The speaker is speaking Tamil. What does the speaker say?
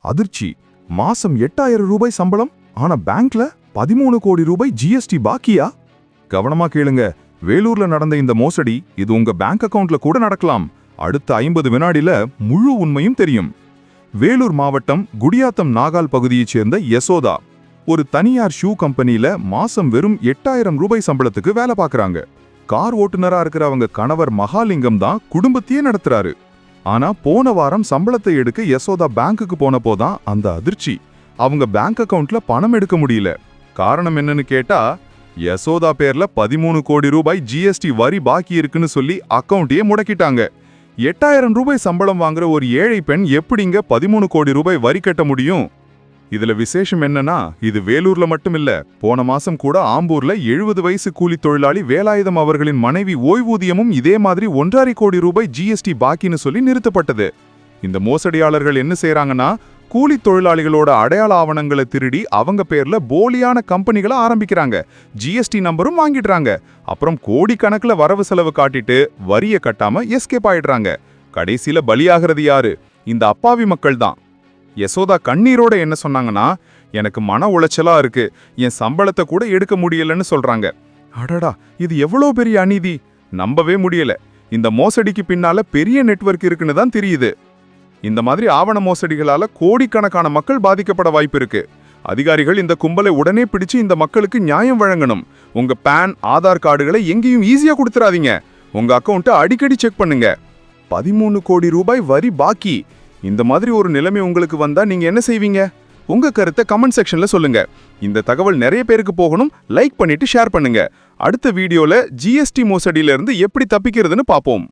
அதிர்ச்சி. மாசம் எட்டாயிரம் ரூபாய் சம்பளம். ஆனா பேங்க்ல பதிமூணு கோடி ரூபாய் ஜிஎஸ்டி பாக்கியா? கவனமா கேளுங்க. வேலூர்ல நடந்த இந்த மோசடி இது உங்க பேங்க் அக்கவுண்ட்ல கூட நடக்கலாம். அடுத்த ஐம்பது வினாடியில முழு உண்மையும் தெரியும். வேலூர் மாவட்டம் குடியாத்தம் நாகால் பகுதியைச் சேர்ந்த யசோதா. ஒரு தனியார் ஷூ கம்பெனியில மாசம் வெறும் எட்டாயிரம் ரூபாய் சம்பளத்துக்கு வேலை பார்க்கறாங்க. கார் ஓட்டுநரா இருக்கிற அவங்க கணவர் மகாலிங்கம் தான் குடும்பத்தையே நடத்துறாரு. ஆனா போன வாரம் சம்பளத்தை எடுக்க யசோதா பேங்க்குக்கு போனப்போதான் அந்த அதிர்ச்சி. அவங்க பேங்க் அக்கவுண்ட்ல பணம் எடுக்க முடியல. காரணம் என்னன்னு கேட்டா யசோதா பேர்ல பதிமூணு கோடி ரூபாய் ஜிஎஸ்டி வரி பாக்கி இருக்குன்னு சொல்லி அக்கவுண்டையே முடக்கிட்டாங்க. எட்டாயிரம் ரூபாய் சம்பளம் வாங்குற ஒரு ஏழை பெண் எப்படிங்க பதிமூணு கோடி ரூபாய் வரி கட்ட முடியும்? இதுல விசேஷம் என்னன்னா இது வேலூர்ல மட்டும் இல்ல போன மாசம் கூட ஆம்பூர்ல எழுபது வயசு கூலி தொழிலாளி வேலாயுதம் அவர்களின் மனைவி ஓய்வூதியமும் இதே மாதிரி ஒன்றரை கோடி ரூபாய் ஜிஎஸ்டி பாக்கின்னு சொல்லி நிறுத்தப்பட்டது. இந்த மோசடியாளர்கள் என்ன செய்யறாங்கன்னா கூலி தொழிலாளிகளோட அடையாள ஆவணங்களை திருடி அவங்க பேர்ல போலியான கம்பெனிகளை ஆரம்பிக்கிறாங்க. ஜிஎஸ்டி நம்பரும் வாங்கிடுறாங்க. அப்புறம் கோடிக்கணக்குல வரவு செலவு காட்டிட்டு வரிய கட்டாம எஸ்கேப் ஆயிடுறாங்க. கடைசியில பலியாகிறது யாரு? இந்த அப்பாவி மக்கள் தான் யசோதா கண்ணீரோட என்ன சொன்னாங்கன்னா எனக்கு மன உளைச்சலா இருக்கு. என் சம்பளத்தை கூட எடுக்க முடியலன்னு சொல்றாங்க. அடடா இது எவ்வளோ பெரிய அநீதி? நம்பவே முடியல. இந்த மோசடிக்கு பின்னால பெரிய நெட்வொர்க் இருக்குன்னு தான் தெரியுது. இந்த மாதிரி ஆவண மோசடிகளால கோடிக்கணக்கான மக்கள் பாதிக்கப்பட வாய்ப்பு இருக்கு. அதிகாரிகள் இந்த கும்பலை உடனே பிடிச்சு இந்த மக்களுக்கு நியாயம் வழங்கணும். உங்க பேன் ஆதார் கார்டுகளை எங்கேயும் ஈஸியா கொடுத்துறாதீங்க. உங்க அக்கவுண்ட்டை அடிக்கடி செக் பண்ணுங்க. பதிமூணு கோடி ரூபாய் வரி பாக்கி. இந்த மாதிரி ஒரு நிலைமை உங்களுக்கு வந்தால் நீங்கள் என்ன செய்வீங்க? உங்கள் கருத்தை கமெண்ட் செக்ஷனில் சொல்லுங்கள் இந்த தகவல் நிறைய பேருக்கு போகணும். லைக் பண்ணிவிட்டு ஷேர் பண்ணுங்கள் அடுத்த வீடியோவில் ஜிஎஸ்டி மோசடியிலிருந்து எப்படி தப்பிக்கிறதுன்னு பார்ப்போம்.